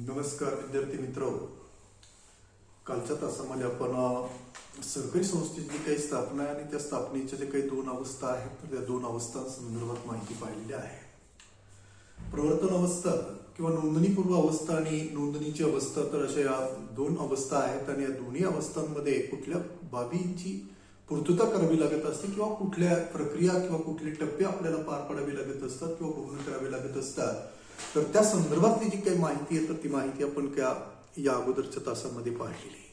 नमस्कार विद्यार्थी मित्र. कालच्या तासामध्ये आपण सरकारी संस्थेची जी काही स्थापना आहे आणि त्या स्थापनेच्या जे काही दोन अवस्था आहेत तर त्या दोन अवस्थांसंदर्भात माहिती पाहिलेली आहे. प्रवर्तन अवस्था किंवा नोंदणीपूर्व अवस्था आणि नोंदणीची अवस्था तर अशा या दोन अवस्था आहेत आणि या दोन्ही अवस्थांमध्ये कुठल्या बाबींची पूर्तता करावी लागत असते किंवा कुठल्या प्रक्रिया किंवा कुठले टप्पे आपल्याला पार पाडावे लागत असतात किंवा पूर्ण करावे लागत असतात तर त्या संदर्भातली जी काही माहिती आहे तर ती माहिती आपण त्या या अगोदरच्या तासामध्ये पाहिलेली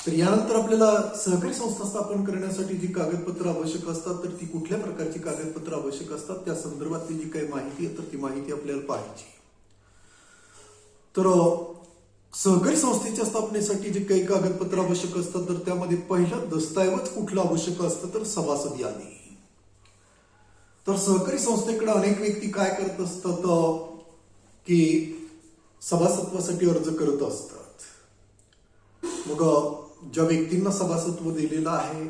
तर यानंतर आपल्याला सहकारी संस्था स्थापन करण्यासाठी जी कागदपत्र आवश्यक असतात तर ती कुठल्या प्रकारची कागदपत्र आवश्यक असतात त्या संदर्भातली जी काही माहिती आहे तर ती माहिती आपल्याला पाहिजे तर सहकारी संस्थेच्या स्थापनेसाठी जे काही कागदपत्र आवश्यक असतात तर त्यामध्ये पहिलं दस्तऐवज कुठलं आवश्यक असतं तर सभासद यादी. तर सहकारी संस्थेकडे अनेक व्यक्ती काय करत असतात? की सभासत्वासाठी अर्ज करत असतात. मग ज्या व्यक्तींना सभासत्व दिलेलं आहे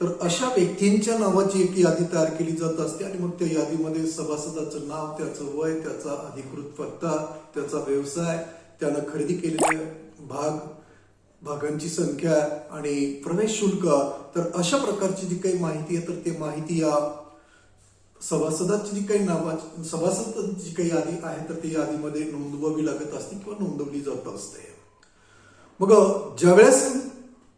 तर अशा व्यक्तींच्या नावाची एक यादी तयार केली जात असते आणि मग त्या यादीमध्ये सभासदाचं नाव त्याचं वय त्याचा अधिकृत पत्ता त्याचा व्यवसाय त्यानं खरेदी केलेले भाग भागांची संख्या आणि प्रवेश शुल्क. तर अशा प्रकारची जी काही माहिती आहे तर ते माहिती या सभासदाची जी काही नावाची सभासद जी काही यादी आहे तर ती यादीमध्ये नोंदवावी लागत असते किंवा नोंदवली जात असते. मग ज्यावेळेस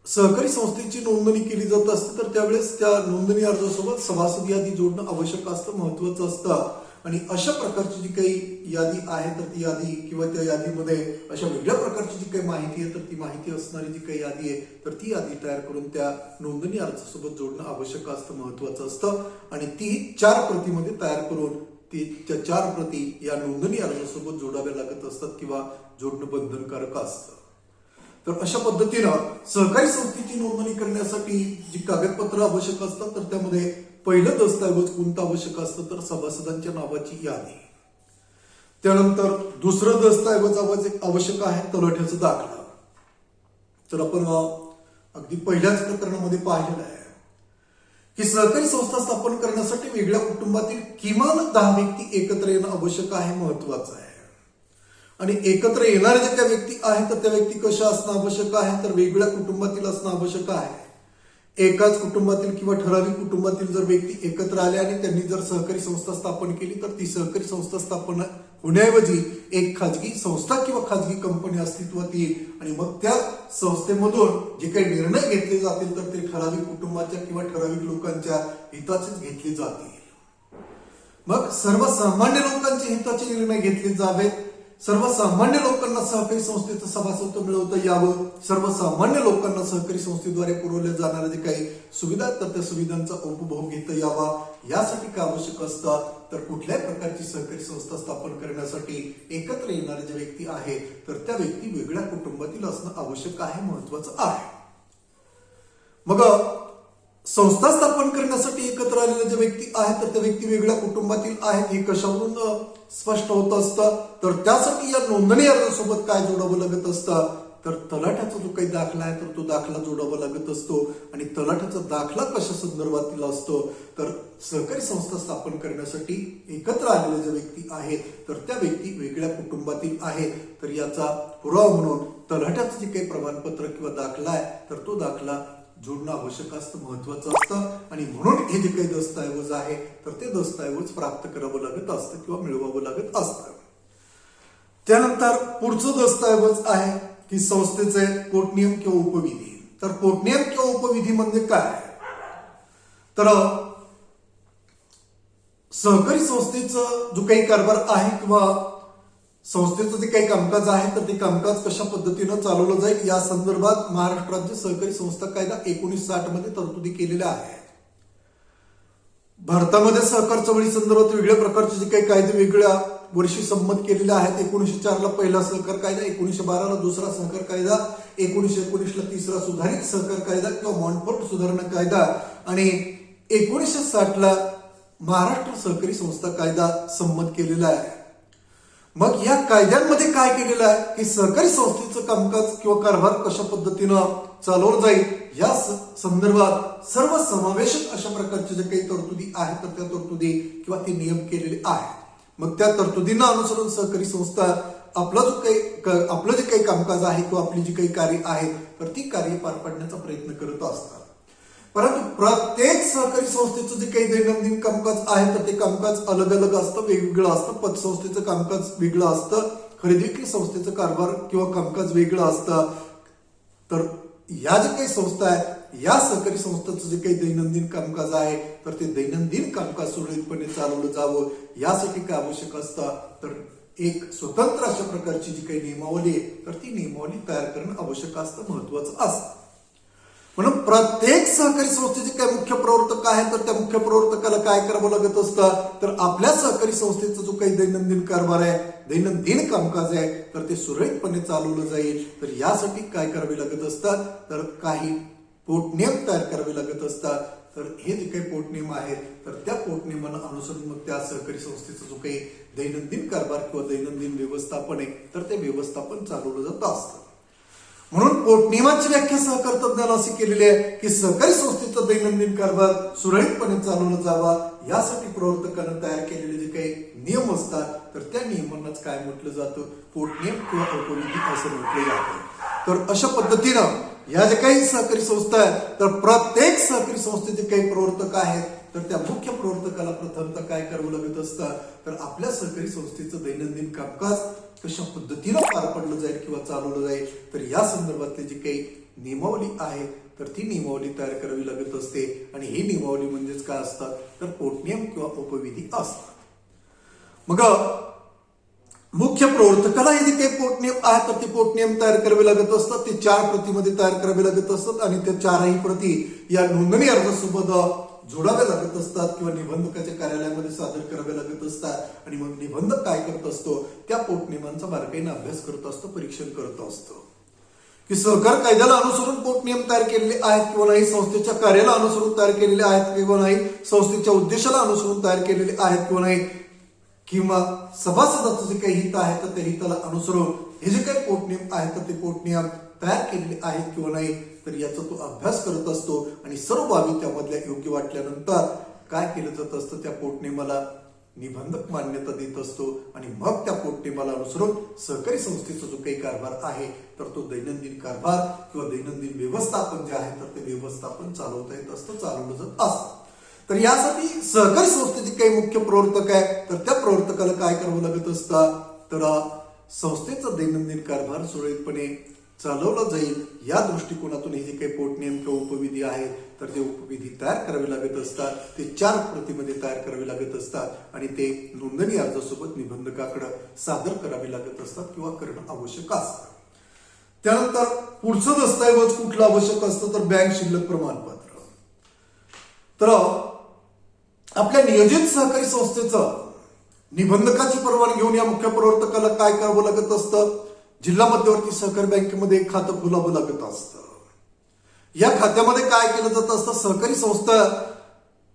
सहकारी संस्थेची नोंदणी केली जात असते तर त्यावेळेस त्या नोंदणी अर्जासोबत सभासद यादी जोडणं आवश्यक असतं महत्वाचं असतं. आणि अशा प्रकारची जी काही यादी आहे तर ती यादी किंवा त्या यादीमध्ये अशा वेगळ्या प्रकारची जी काही माहिती आहे तर ती माहिती असणारी जी काही यादी आहे तर ती यादी तयार करून त्या नोंदणी अर्जासोबत जोडणं आवश्यक असतं महत्वाचं असतं. आणि ती चार प्रतीमध्ये तयार करून ती त्या चार प्रती या नोंदणी अर्जासोबत जोडाव्या लागत असतात किंवा जोडणं बंधनकारक असतं. तर अशा पद्धतीनं सहकारी संस्थेची नोंदणी करण्यासाठी जी कागदपत्र आवश्यक असतात तर त्यामध्ये पहिलं दस्तऐवज कोणतं आवश्यक असतं तर सभासदांच्या नावाची यादी. त्यानंतर दुसरं दस्तऐवज आवाज- आवश्यक आहे तलाठ्याचा दाखला. तर आपण अगदी पहिल्याच प्रकरणामध्ये पाहिलेलं आहे की सहकारी संस्था स्थापन करण्यासाठी वेगळ्या कुटुंबातील किमान दहा व्यक्ती एकत्र येणं आवश्यक आहे महत्वाचं आहे. आणि एकत्र येणाऱ्या ज्या काही व्यक्ती आहेत तर त्या व्यक्ती कशा असणं आवश्यक आहे तर वेगळ्या कुटुंबातील असणं आवश्यक आहे. एकाच कुटुंबातील किंवा ठराविक कुटुंबातील जर व्यक्ती एकत्र आले आणि त्यांनी जर सहकारी संस्था स्थापन केली तर ती सहकारी संस्था स्थापन होण्याऐवजी एक खाजगी संस्था किंवा खाजगी कंपनी अस्तित्वात येईल. आणि मग त्या संस्थेमधून जे काही निर्णय घेतले जातील तर ते ठराविक कुटुंबाच्या किंवा ठराविक लोकांच्या हिताचेच घेतले जातील. मग सर्वसामान्य लोकांचे हिताचे निर्णय घेतले जावेत. सर्वसामान्य लोकांना सहकारी संस्थेचं सभासद मिळवता यावं. सर्वसामान्य लोकांना सहकारी संस्थेद्वारे पुरवल्या जाणाऱ्या जे काही सुविधा तर त्या सुविधांचा उपभोग घेता यावा. यासाठी काय आवश्यक असतात? तर कुठल्याही प्रकारची सहकारी संस्था स्थापन करण्यासाठी एकत्र येणारे जे व्यक्ती आहे तर त्या व्यक्ती वेगळ्या कुटुंबातील असणं आवश्यक आहे महत्वाचं आहे. मग संस्था स्थापन करण्यासाठी एकत्र आलेल्या ज्या व्यक्ती आहेत तर त्या व्यक्ती वेगळ्या कुटुंबातील आहेत हे कशावरून स्पष्ट होत असतं? तर त्यासाठी या नोंदणी अर्जासोबत काय जोडावं लागत असतं? तर तलाठ्याचा जो काही दाखला आहे तर तो दाखला जोडावा लागत असतो. आणि तलाठ्याचा दाखला कशा संदर्भातील असतो? तर सहकारी संस्था स्थापन करण्यासाठी एकत्र आलेल्या ज्या व्यक्ती आहेत तर त्या व्यक्ती वेगळ्या कुटुंबातील आहेत तर याचा पुरावा म्हणून तलाठ्याचं जे काही प्रमाणपत्र किंवा दाखला आहे तर तो दाखला जोडणं आवश्यक असतं महत्वाचं असतं. आणि म्हणून हे जे काही दस्तऐवज आहे तर ते दस्तऐवज प्राप्त करावं लागत असतं किंवा मिळवावं लागत असतं. त्यानंतर पुढचं दस्तऐवज आहे की संस्थेचे पोटनियम किंवा उपविधी. तर पोटनियम किंवा उपविधी म्हणजे काय? तर सहकारी संस्थेचं जो काही कारभार आहे किंवा संस्थेचं जे काही कामकाज आहे तर ते कामकाज कशा पद्धतीनं चालवलं जाईल या संदर्भात महाराष्ट्र राज्य सहकारी संस्था कायदा एकोणीस साठमध्ये तरतुदी केलेल्या आहेत. भारतामध्ये सहकार चळवळी संदर्भात वेगळ्या प्रकारचे जे काही कायदे वेगळ्या वर्षी संमत केलेले आहेत. एकोणीसशे चारला पहिला सहकार कायदा एकोणीसशे बाराला दुसरा सहकार कायदा एकोणीसशे एकोणीसला तिसरा सुधारित सहकार कायदा किंवा मॉन्टफोर्ट सुधारणा कायदा आणि एकोणीसशे साठला महाराष्ट्र सहकारी संस्था कायदा संमत केलेला आहे. मग या कायद्यांमध्ये काय केलेलं आहे? की सहकारी संस्थेचं कामकाज किंवा कारभार कशा पद्धतीनं चालवलं जाईल? या संदर्भात सर्व समावेशक अशा प्रकारचे जे काही तरतुदी आहेत तर त्या तरतुदी किंवा ते नियम केलेले आहेत. मग त्या तरतुदींना अनुसरून सहकारी संस्था आपला जो काही आपलं जे काही कामकाज आहे किंवा आपली जी काही कार्य आहेत तर ती कार्य पार पाडण्याचा प्रयत्न करत असतात. परंतु प्रत्येक सहकारी संस्थेचं जे काही दैनंदिन कामकाज आहे तर ते कामकाज अलग अलग असतं वेगवेगळं असतं. पतसंस्थेचं कामकाज वेगळं असतं. खरेदी विक्री संस्थेचं कारभार किंवा कामकाज वेगळं असतं. तर या जे काही संस्था आहे या सहकारी संस्थेचं जे काही दैनंदिन कामकाज आहे तर ते दैनंदिन कामकाज सुरळीतपणे चालवलं जावं यासाठी काय आवश्यक असतं? तर एक स्वतंत्र अशा प्रकारची जी काही नियमावली आहे तर ती नियमावली तयार करणं आवश्यक असतं महत्वाचं असतं. म्हणून प्रत्येक सहकारी संस्थेचे काय मुख्य प्रवर्तक आहे तर त्या मुख्य प्रवर्तकाला काय करावं लागत असतं? तर आपल्या सहकारी संस्थेचा जो काही दैनंदिन कारभार आहे दैनंदिन कामकाज आहे तर ते सुरळीतपणे चालवलं जाईल. तर यासाठी काय करावे लागत असतात तर काही पोटनियम तयार करावे लागत असतात. तर हे जे काही पोटनियम आहेत तर त्या पोटनियमांना अनुसरून मग त्या सहकारी संस्थेचा जो काही दैनंदिन कारभार किंवा दैनंदिन व्यवस्थापन आहे तर ते व्यवस्थापन चालवलं जात असतं. म्हणून पोटनियमाची व्याख्या सहकार तज्ञानं अशी केलेली आहे की सहकारी संस्थेचा दैनंदिन कारभार सुरळीतपणे चालवला जावा यासाठी प्रवर्तकानं तयार केलेले जे काही नियम असतात तर त्या नियमांनाच काय म्हटलं जातं. पोटनियम किंवा उपविधी असं म्हटलं जातं. तर अशा पद्धतीनं या जे काही सहकारी संस्था आहेत तर प्रत्येक सहकारी संस्थेचे काही प्रवर्तक आहेत तर त्या मुख्य प्रवर्तकाला प्रथमतः काय करावं लागत असतं? तर आपल्या सहकारी संस्थेचं दैनंदिन कामकाज कशा पद्धतीनं पार पडलं जाईल किंवा चालवलं जाईल तर या संदर्भातली जी काही नियमावली आहे तर ती नियमावली तयार करावी लागत असते. आणि ही नियमावली म्हणजेच काय असतात तर पोटनियम किंवा उपविधी असतात मग मुख्य प्रवर्तकाला हे जे काही पोटनियम आहेत तर ते पोटनियम तयार करावे लागत असतात. ते चार प्रतीमध्ये तयार करावे लागत असतात. आणि त्या चारही प्रती या नोंदणी अर्जासोबत जोडाव्या लागत असतात किंवा निबंधकाच्या कार्यालयामध्ये सादर करावे लागत असतात आणि मग निबंधक काय करत असतो? त्या पोटनियमांचा बारकाईने अभ्यास करत असतो परीक्षण करत असतो. की सहकार कायद्याला अनुसरून पोटनियम तयार केलेले आहेत किंवा नाही संस्थेच्या कार्याला अनुसरून तयार केलेले आहेत किंवा नाही संस्थेच्या उद्देशाला अनुसरून तयार केलेले आहेत किंवा नाही किंवा सभासदाचं जे काही हित आहे तर त्या हिताला अनुसरून हे जे काही पोटनियम आहेत तर ते पोटनियम तयार केलेले आहेत किंवा नाही तर याचा तो अभ्यास करत असतो आणि सर्व बाबी त्यामधल्या योग्य वाटल्यानंतर काय केलं जात असतं त्या पोटनियमाला निबंधक मान्यता देत असतो आणि मग त्या पोटनेमाला अनुसरून सहकारी संस्थेचा जो काही कारभार आहे तर तो दैनंदिन कारभार किंवा दैनंदिन व्यवस्थापन जे आहे तर ते व्यवस्थापन चालवता येत असतं चालवलं जात असतं. तर यासाठी सहकारी संस्थेचे काही मुख्य प्रवर्तक आहे तर त्या प्रवर्तकाला काय करावं लागत असतं? तर संस्थेचा दैनंदिन कारभार सुरळीतपणे चालवलं जाईल. या दृष्टिकोनातून हे जे काही पोटनियम किंवा उपविधी आहेत तर ते उपविधी तयार करावे लागत असतात. ते चार प्रतीमध्ये तयार करावे लागत असतात आणि ते नोंदणी अर्जासोबत निबंधकाकडे सादर करावे लागत असतात किंवा करणं आवश्यक असतं. त्यानंतर पुढचं दस्तऐवज कुठलं आवश्यक असतं तर बँक शिल्लक प्रमाणपत्र. तर आपल्या नियोजित सहकारी संस्थेचं निबंधकाची परवानगी घेऊन या मुख्य प्रवर्तकाला काय करावं लागत असतं? जिल्हा मध्यवर्ती सहकारी बँकेमध्ये एक खातं खुलावं लागत असतं. या खात्यामध्ये काय केलं जात असतं? सहकारी संस्था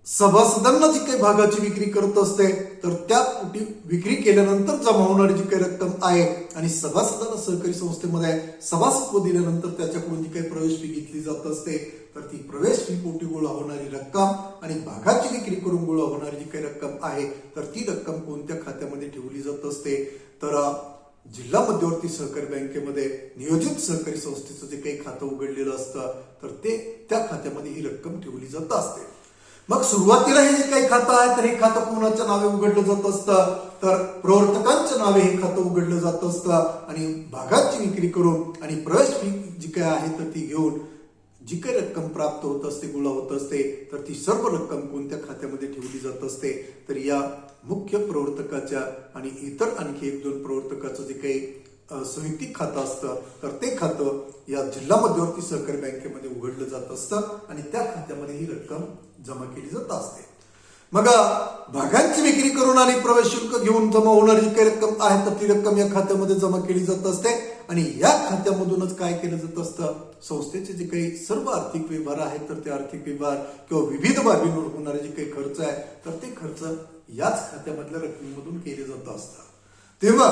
सभासदांना जी काही भागाची विक्री करत असते तर त्या पोटी विक्री केल्यानंतर जमा होणारी जी काही रक्कम आहे आणि सभासदांना सहकारी संस्थेमध्ये सभासत्व दिल्यानंतर त्याच्याकडून जी काही प्रवेश फी घेतली जात असते तर ती प्रवेश फी पोटी गोळा होणारी रक्कम आणि भागाची विक्री करून गोळा होणारी जी काही रक्कम आहे तर ती रक्कम कोणत्या खात्यामध्ये ठेवली जात असते? तर जिल्हा मध्यवर्ती सहकारी बँकेमध्ये नियोजित सहकारी संस्थेचं जे काही खातं उघडलेलं असतं तर ते त्या खात्यामध्ये ही रक्कम ठेवली जात असते. मग सुरुवातीला हे जे काही खातं आहे तर हे खातं कोणाच्या नावे उघडलं जात असतं? तर प्रवर्तकांच्या नावे हे खातं उघडलं जात असतं आणि भागाची विक्री करून आणि प्रवेश फी जी काही आहे तर ती घेऊन जी काही रक्कम प्राप्त होत असते गोळा होत असते तर ती सर्व रक्कम कोणत्या खात्यामध्ये ठेवली जात असते? तर या मुख्य प्रवर्तकाच्या आणि इतर आणखी एक दोन प्रवर्तकाचं जे काही संयुक्तिक खातं असतं तर ते खातं या जिल्हा मध्यवर्ती सहकारी बँकेमध्ये उघडलं जात असतं आणि त्या खात्यामध्ये ही रक्कम जमा केली जात असते. मग भागांची विक्री करून आणि प्रवेश शुल्क घेऊन जमा होणारी काही रक्कम आहे तर ती रक्कम या खात्यामध्ये जमा केली जात असते. आणि या खात्यामधूनच काय केलं जात असतं? संस्थेचे जे काही सर्व आर्थिक व्यवहार आहेत तर ते आर्थिक व्यवहार किंवा विविध बाबींवर होणारे जे काही खर्च आहे तर ते खर्च याच खात्यामधल्या रकमेमधून केले जात असतात. तेव्हा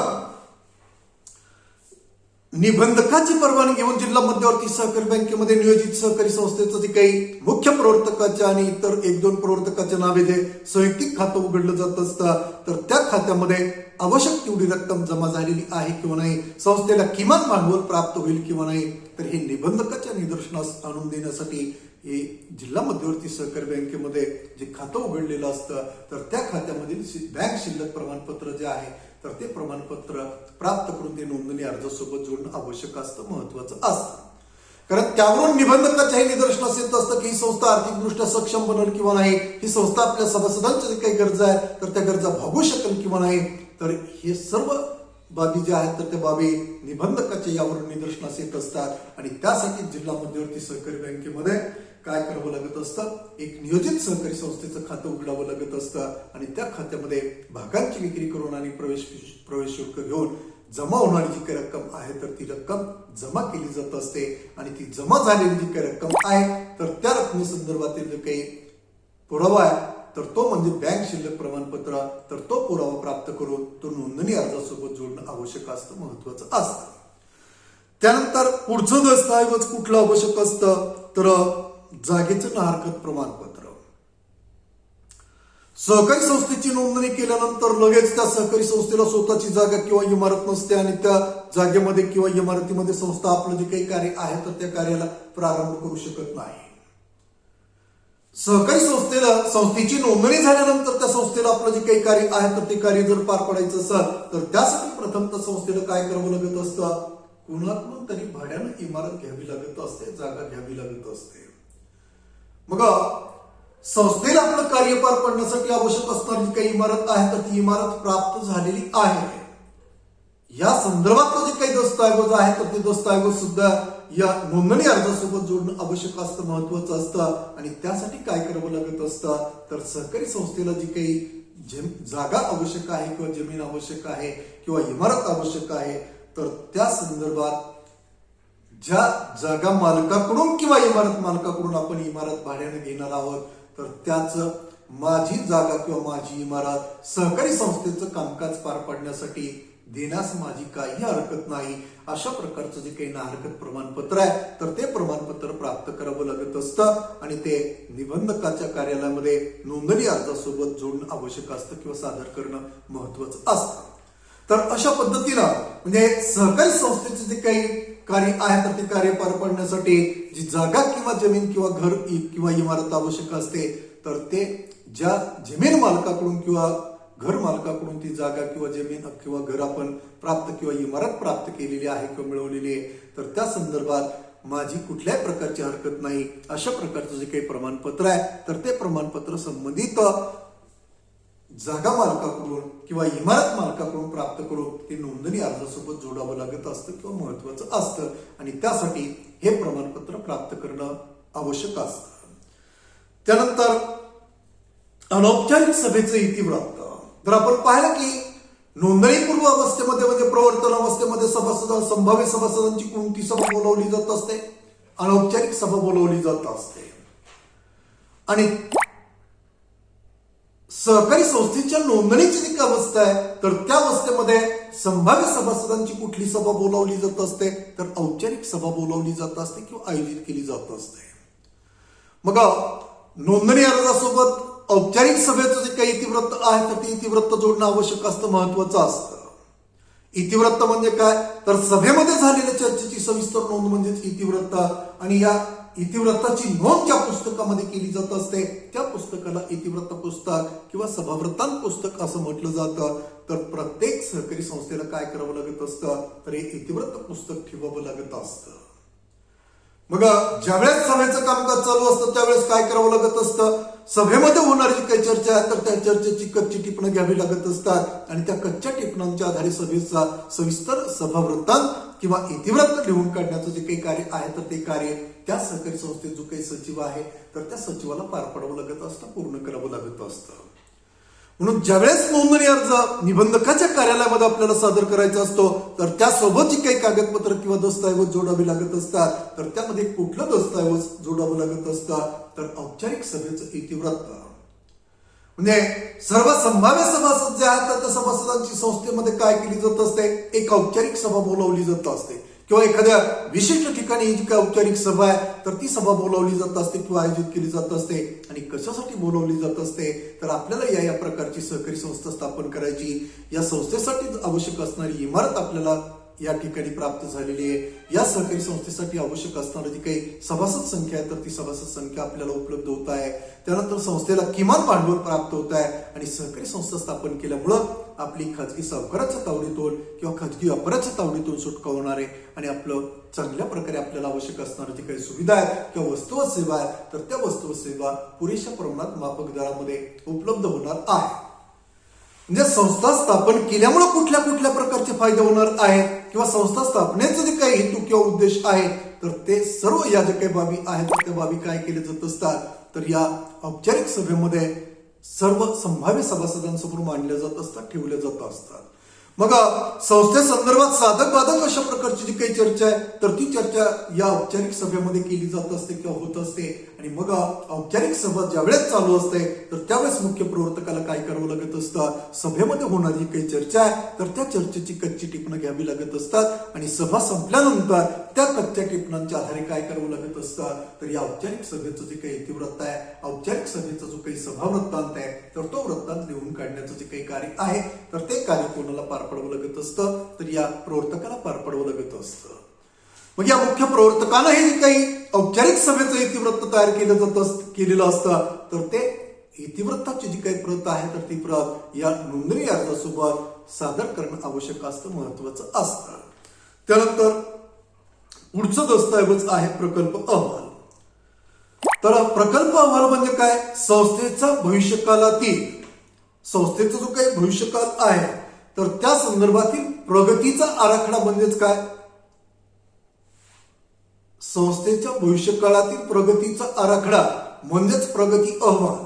निबंधकाची परवानगी घेऊन जिल्हा मध्यवर्ती सहकारी बँकेमध्ये नियोजित सहकारी संस्थेचं जे काही मुख्य प्रवर्तकाच्या आणि इतर एक दोन प्रवर्तकाच्या नावे जे संयुक्तिक खातं उघडलं जात असतं तर त्या खात्यामध्ये आवश्यक तेवढी रक्कम जमा झालेली आहे किंवा नाही संस्थेला किमान भांडवल प्राप्त होईल किंवा नाही तर हे निबंधकाच्या निदर्शनास आणून देण्यासाठी हे जिल्हा मध्यवर्ती सहकारी बँकेमध्ये जे खातं उघडलेलं असतं तर त्या खात्यामधील बँक शिल्लक प्रमाणपत्र जे आहे तर ते प्रमाणपत्र प्राप्त करून ते नोंदणी अर्जासोबत जोडणं आवश्यक असतं महत्वाचं असतं. कारण त्यावरून निबंधकाच्या हे निदर्शनास येत असतं की ही संस्था आर्थिकदृष्ट्या सक्षम बनल किंवा नाही ही संस्था आपल्या सभासदांच्या जे काही गरजा आहे तर त्या गरजा भागू शकेल किंवा नाही तर हे सर्व बाबी ज्या आहेत तर त्या बाबी निबंधकाच्या यावरून निदर्शनास येत असतात. आणि त्यासाठी जिल्हा मध्यवर्ती सहकारी बँकेमध्ये काय करावं लागत असतं? एक नियोजित सहकारी संस्थेचं खातं उघडावं लागत असतं आणि त्या खात्यामध्ये भागांची विक्री करून आणि प्रवेश प्रवेश शुल्क घेऊन जमा होणारी जी काही रक्कम आहे तर ती रक्कम जमा केली जात असते. आणि ती जमा झालेली जी काही रक्कम आहे तर त्या रकमे संदर्भातील काही पुरावा आहे तर तो म्हणजे बँक शिल्लक प्रमाणपत्र तर तो पुरावा प्राप्त करून तो नोंदणी अर्जासोबत जोडणं आवश्यक असतं महत्वाचं असतं. त्यानंतर पुढचं दस्तऐवज कुठलं आवश्यक असतं? तर जागेचं ना हरकत प्रमाणपत्र. सहकारी संस्थेची नोंदणी केल्यानंतर लगेच त्या सहकारी संस्थेला स्वतःची जागा किंवा इमारत नसते आणि त्या जागेमध्ये किंवा इमारतीमध्ये संस्था आपलं जे काही कार्य आहे तर त्या कार्याला प्रारंभ करू शकत नाही. सहकारी संस्थेला संस्थेची नोंदणी झाल्यानंतर त्या संस्थेला आपलं जे काही कार्य आहे तर ते कार्य जर पार पडायचं असेल तर त्यासाठी प्रथम त्या संस्थेला काय करावं लागत असतं? कुणातून तरी भाड्यानं इमारत घ्यावी लागत असते जागा घ्यावी लागत असते. मग संस्थेला आपलं कार्य पार पडण्यासाठी आवश्यक असणारी काही इमारत आहे तर ती इमारत प्राप्त झालेली आहे. या संदर्भातलं जे काही दस्तऐवज आहे तर ते दस्तऐवज सुद्धा या नोंदणी अर्जासोबत जोडणं आवश्यक असतं महत्वाचं असतं. आणि त्यासाठी काय करावं लागत असतं तर सहकारी संस्थेला जी काही जागा आवश्यक आहे किंवा जमीन आवश्यक आहे किंवा इमारत आवश्यक आहे तर त्या संदर्भात ज्या जागा मालकाकडून किंवा इमारत मालकाकडून आपण इमारत भाड्याने घेणार आहोत तर त्याच माझी जागा किंवा माझी इमारत सहकारी संस्थेचं कामकाज पार पाडण्यासाठी देण्यास माझी काही हरकत नाही. अशा प्रकारचं जे काही ना हरकत प्रमाणपत्र आहे तर ते प्रमाणपत्र प्राप्त करावं लागत असतं आणि ते निबंधकाच्या कार्यालयामध्ये नोंदणी अर्जासोबत जोडणं आवश्यक असतं किंवा सादर करणं महत्वाचं असतं. तर अशा पद्धतीनं म्हणजे सहकारी संस्थेचे जे काही कार्य आहे तर ते कार्य पार पाडण्यासाठी जी जागा किंवा जमीन किंवा घर इ- किंवा इमारत आवश्यक असते तर ते ज्या जमीन मालकाकडून किंवा घर मालकाकडून ती जागा किंवा जमीन किंवा घर आपण प्राप्त किंवा इमारत प्राप्त केलेली आहे किंवा मिळवलेली आहे तर त्या संदर्भात माझी कुठल्याही प्रकारची हरकत नाही. अशा प्रकारचं जे काही प्रमाणपत्र आहे तर ते प्रमाणपत्र संबंधित जागा मालकाकडून किंवा इमारत मालकाकडून प्राप्त करून ते नोंदणी अर्जासोबत जोडावं लागत असतं किंवा महत्वाचं असतं. आणि त्यासाठी हे प्रमाणपत्र प्राप्त करणं आवश्यक असतं. त्यानंतर अनौपचारिक सभेचं इतिवृत्त. तर आपण पाहिलं की नोंदणीपूर्व अवस्थेमध्ये म्हणजे प्रवर्तन अवस्थेमध्ये सभासद संभाव्य सभासदांची कोणती सभा बोलवली जात असते? अनौपचारिक सभा बोलवली जात असते. आणि सहकारी संस्थेच्या नोंदणीची जी काय अवस्था आहे तर त्या अवस्थेमध्ये संभाव्य सभासदांची कुठली सभा बोलावली जात असते? तर औपचारिक सभा बोलावली जात असते किंवा आयोजित केली जात असते. मग नोंदणी अर्जासोबत औपचारिक सभेचं जे काही इतिवृत्त आहे तर ते इतिवृत्त जोडणं आवश्यक असतं महत्वाचं असतं. इतिवृत्त म्हणजे काय? तर सभेमध्ये झालेल्या चर्चेची सविस्तर नोंद म्हणजेच इतिवृत्त. आणि या इतिवृत्ताची नोंद ज्या पुस्तकामध्ये केली जात असते त्या पुस्तकाला इतिवृत्त पुस्तक किंवा सभावृत्तांत पुस्तक असं म्हटलं जातं. तर प्रत्येक सहकारी संस्थेला काय करावं लागत असतं? तर हे इतिवृत्त पुस्तक ठेवावं लागत असतं. मग ज्यावेळेस सभेचं कामकाज चालू असतं त्यावेळेस काय करावं लागत असतं? सभेमध्ये होणारी जी काही चर्चा आहे तर त्या चर्चेची कच्ची टिपणं घ्यावी लागत असतात. आणि त्या कच्च्या टिपणांच्या आधारे सभेचा सविस्तर सभावृत्तांत किंवा इतिवृत्त लिहून काढण्याचं जे काही कार्य आहे तर ते कार्य त्या सहकारी संस्थेत जो काही सचिव आहे तर त्या सचिवाला पार पाडावं लागत असतं पूर्ण करावं लागत असतं. म्हणून ज्यावेळेस नोंदणी अर्ज निबंधकाच्या कार्यालयामध्ये आपल्याला सादर करायचा असतो तर त्यासोबत जी काही कागदपत्र किंवा दस्तऐवज जोडावे लागत असतात तर त्यामध्ये कुठलं दस्तऐवज जोडावं लागत असतं तर औपचारिक सभेचं इतिवृत्त. म्हणजे सर्व संभाव्य सभासद जे आहेत त्या सभासदांची संस्थेमध्ये काय केली जात असते? एक औपचारिक सभा बोलावली जात असते. किंवा एखाद्या विशिष्ट ठिकाणी जी काय औपचारिक सभा आहे तर ती सभा बोलावली जात असते किंवा आयोजित केली जात असते. आणि कशासाठी बोलावली जात असते? तर आपल्याला या या प्रकारची सहकारी संस्था स्थापन करायची. या संस्थेसाठी आवश्यक असणारी इमारत आपल्याला या ठिकाणी प्राप्त झालेली आहे. या सहकारी संस्थेसाठी आवश्यक असणारी जी काही सभासद संख्या आहे तर ती सभासद संख्या आपल्याला उपलब्ध होत आहे. त्यानंतर संस्थेला किमान भांडवल प्राप्त होत आहे आणि सहकारी संस्था स्थापन केल्यामुळं आपली खाजगी सावकाराच्या तावडीतून किंवा खाजगी व्यापाराच्या तावडीतून सुटका होणार आहे. आणि आपलं चांगल्या प्रकारे आपल्याला आवश्यक असणारी जी काही सुविधा आहेत किंवा वस्तू व सेवा आहेत तर त्या वस्तू व सेवा पुरेशा प्रमाणात माफक दरामध्ये उपलब्ध होणार आहे. म्हणजे संस्था स्थापन केल्यामुळे कुठल्या कुठल्या प्रकारचे फायदे होणार आहेत? किंवा संस्था स्थापनेचे जे काही हेतू किंवा उद्देश आहे तर ते सर्व या ज्या काही बाबी आहेत त्या बाबी काय केले जात असतात तर या औपचारिक सभेमध्ये सर्व संभाव्य सभासदांसमोर मांडल्या जात असतात ठेवल्या जात असतात. मग संस्थेसंदर्भात साधक बाधक अशा प्रकारची जी काही चर्चा आहे तर ती चर्चा या औपचारिक सभेमध्ये केली जात असते किंवा होत असते. आणि मग औपचारिक सभा ज्यावेळेस चालू असते तर त्यावेळेस मुख्य प्रवर्तकाला काय करावं लागत असतं? सभेमध्ये होणारी जी काही चर्चा आहे तर त्या चर्चेची कच्ची टिपणं घ्यावी लागत असतात. आणि सभा संपल्यानंतर त्या कच्च्या टिपणांच्या आधारे काय करावं लागत असतं? तर या औपचारिक सभेचं जे काही इतिवृत्त आहे औपचारिक सभेचा जो काही सभा वृत्तांत आहे तर तो वृत्तांत लिहून काढण्याचं जे काही कार्य आहे तर ते कार्य कोणाला पार पडवं लागत असतं तर या प्रवर्तकाला पार पडवं लागत असतं. मग या मुख्य प्रवर्तकानं हे काही औपचारिक सभेचं इतिवृत्त तयार केलं जात अस- केलेलं असतं. तर ते इतिवृत्ताची जी काही प्रत आहे तर ती प्रत या नोंदणी अर्जासोबत सादर करणं आवश्यक असतं महत्वाचं असतं. त्यानंतर पुढचं दस्तऐवज आहे प्रकल्प अहवाल. तर प्रकल्प अहवाल म्हणजे काय? संस्थेचा भविष्यकालातील संस्थेचा जो काही भविष्यकाल आहे तर त्या संदर्भातील प्रगतीचा आराखडा म्हणजेच काय? संस्थेच्या भविष्यकाळातील प्रगतीचा आराखडा म्हणजेच प्रगती अहवाल.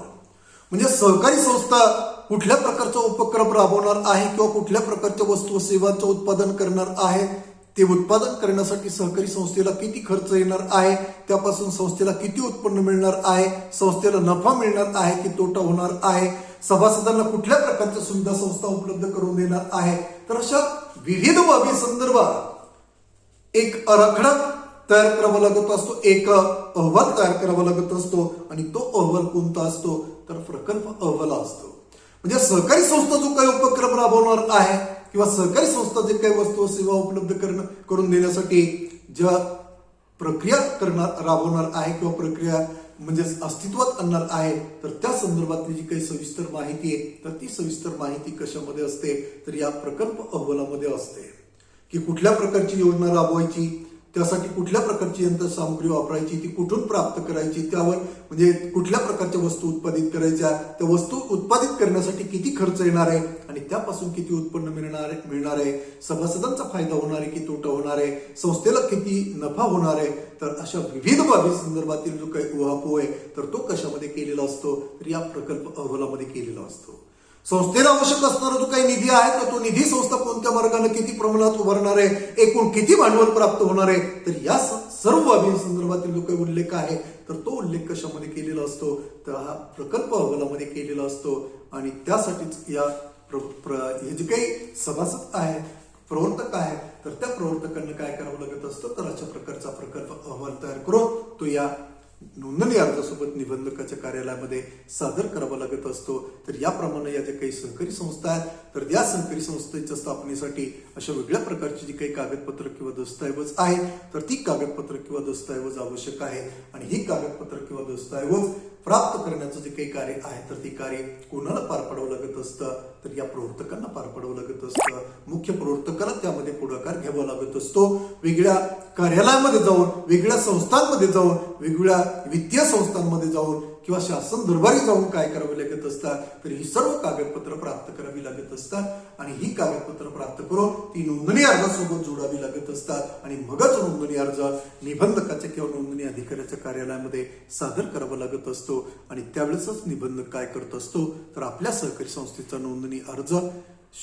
म्हणजे सहकारी संस्था कुठल्या प्रकारचा उपक्रम राबवणार आहे किंवा कुठल्या प्रकारच्या वस्तू व सेवांचं उत्पादन करणार आहे? ते उत्पादन करण्यासाठी सहकारी संस्थेला किती खर्च येणार आहे? त्यापासून संस्थेला किती उत्पन्न मिळणार आहे? संस्थेला नफा मिळणार आहे की तोटा होणार आहे? सभासदांना कुठल्या प्रकारच्या सुविधा संस्था उपलब्ध करून देणार आहे? तर अशा विविध बाबी संदर्भात एक आराखडा तयार करावा लागत असतो एक अहवाल तयार करावा लागत असतो आणि तो अहवाल कोणता असतो? तर प्रकल्प अहवाल असतो. म्हणजे सहकारी संस्था जो काही उपक्रम राबवणार आहे किंवा सहकारी संस्था जे काही वस्तू सेवा उपलब्ध करणं करून देण्यासाठी ज्या प्रक्रिया करणार राबवणार आहे किंवा प्रक्रिया म्हणजेच अस्तित्वात आणणार आहे तर त्या संदर्भातली जी काही सविस्तर माहिती आहे तर ती सविस्तर माहिती कशामध्ये असते? तर या प्रकल्प अहवालामध्ये असते. की कुठल्या प्रकारची योजना राबवायची? त्यासाठी कुठल्या प्रकारची यंत्रसामुग्री वापरायची ती कुठून प्राप्त करायची त्यावर म्हणजे कुठल्या प्रकारच्या वस्तू उत्पादित करायच्या त्या वस्तू उत्पादित करण्यासाठी किती खर्च येणार आहे आणि त्यापासून किती उत्पन्न मिळणार आहे मिळणार आहे? सभासदांचा फायदा होणार आहे की तोटा होणार आहे? संस्थेला किती नफा होणार आहे? तर अशा विविध बाबी संदर्भातील जो काही उहापोह आहे तर तो कशामध्ये केलेला असतो? तर या प्रकल्प अहवालामध्ये केलेला असतो. संस्थेला आवश्यक असणारा जो काही निधी आहे तर तो निधी संस्था कोणत्या मार्गाने किती प्रमाणात उभारणार आहे एकूण किती भांडवल प्राप्त होणार आहे तर या सर्व बाबी संदर्भातील जो काही उल्लेख आहे तर तो उल्लेख कशामध्ये केलेला असतो तर हा प्रकल्प अहवालामध्ये केलेला असतो आणि त्यासाठीच या हे जे काही सभासद आहे प्रवर्तक आहे तर त्या प्रवर्तकांना काय करावं लागत असतं तर अशा प्रकारचा प्रकल्प अहवाल तयार करून तो या नोंदणी अर्जासोबत निबंधकाच्या कार्यालयामध्ये सादर करावा लागत असतो. तर याप्रमाणे या ज्या काही सहकारी संस्था आहेत तर या सहकारी संस्थेच्या स्थापनेसाठी अशा वेगळ्या प्रकारची जी काही कागदपत्र किंवा दस्तऐवज आहेत तर ती कागदपत्र किंवा दस्तऐवज आवश्यक आहे आणि ही कागदपत्र किंवा दस्तऐवज प्राप्त करण्याचं जे काही कार्य आहे तर ती कार्य कोणाला पार पाडावं लागत असतं? तर या प्रवर्तकांना पार पाडावं लागत असतं. मुख्य प्रवर्तकाला त्यामध्ये पुढाकार घ्यावा लागत असतो. वेगळ्या कार्यालयामध्ये जाऊन वेगळ्या संस्थांमध्ये जाऊन वेगवेगळ्या वित्तीय संस्थांमध्ये जाऊन किंवा शासन दरबारी जाऊन काय करावे लागत असतात तर ही सर्व कागदपत्र प्राप्त करावी लागत असतात. आणि ही कागदपत्र प्राप्त करून ती नोंदणी अर्जासोबत जोडावी लागत असतात. आणि मगच नोंदणी अर्ज निबंधकाच्या किंवा नोंदणी अधिकाऱ्याच्या कार्यालयामध्ये सादर करावा लागत असतो. आणि त्यावेळेसच निबंधक काय करत असतो? तर आपल्या सहकारी संस्थेचा नोंदणी अर्ज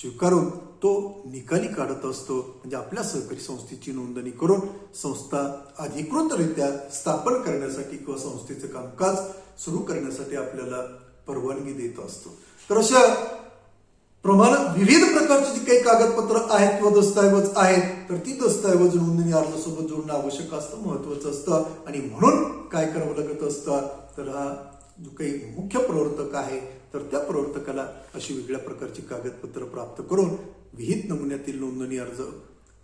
स्वीकारून तो निकाली काढत असतो. म्हणजे आपल्या सहकारी संस्थेची नोंदणी करून संस्था अधिकृतरित्या स्थापन करण्यासाठी किंवा संस्थेचं कामकाज सुरू करण्यासाठी आपल्याला परवानगी देत असतो. तर अशा प्रमाण विविध प्रकारची जी काही कागदपत्र आहेत किंवा दस्तऐवज आहेत तर ती दस्तऐवज नोंदणी अर्जासोबत जोडणं आवश्यक असतं महत्वाचं असतं. आणि म्हणून काय करावं लागत असतं तर हा जो काही मुख्य प्रवर्तक आहे तर त्या प्रवर्तकाला अशी वेगळ्या प्रकारची कागदपत्र प्राप्त करून विहित नमुन्यातील नोंदणी अर्ज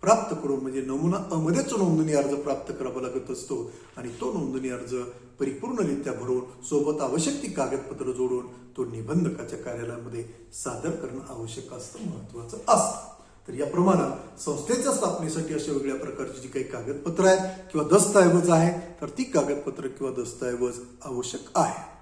प्राप्त करून म्हणजे नमुना अमध्येच नोंदणी अर्ज प्राप्त करावा लागत असतो आणि तो नोंदणी अर्ज परिपूर्णरित्या भरून सोबत आवश्यक ती कागदपत्र जोडून तो निबंधकाच्या कार्यालयामध्ये सादर करणं आवश्यक असतं महत्वाचं असतं. तर याप्रमाणे संस्थेच्या स्थापनेसाठी अशा वेगळ्या प्रकारची जी काही कागदपत्र आहेत किंवा दस्तऐवज आहे तर ती कागदपत्र किंवा दस्तऐवज आवश्यक आहे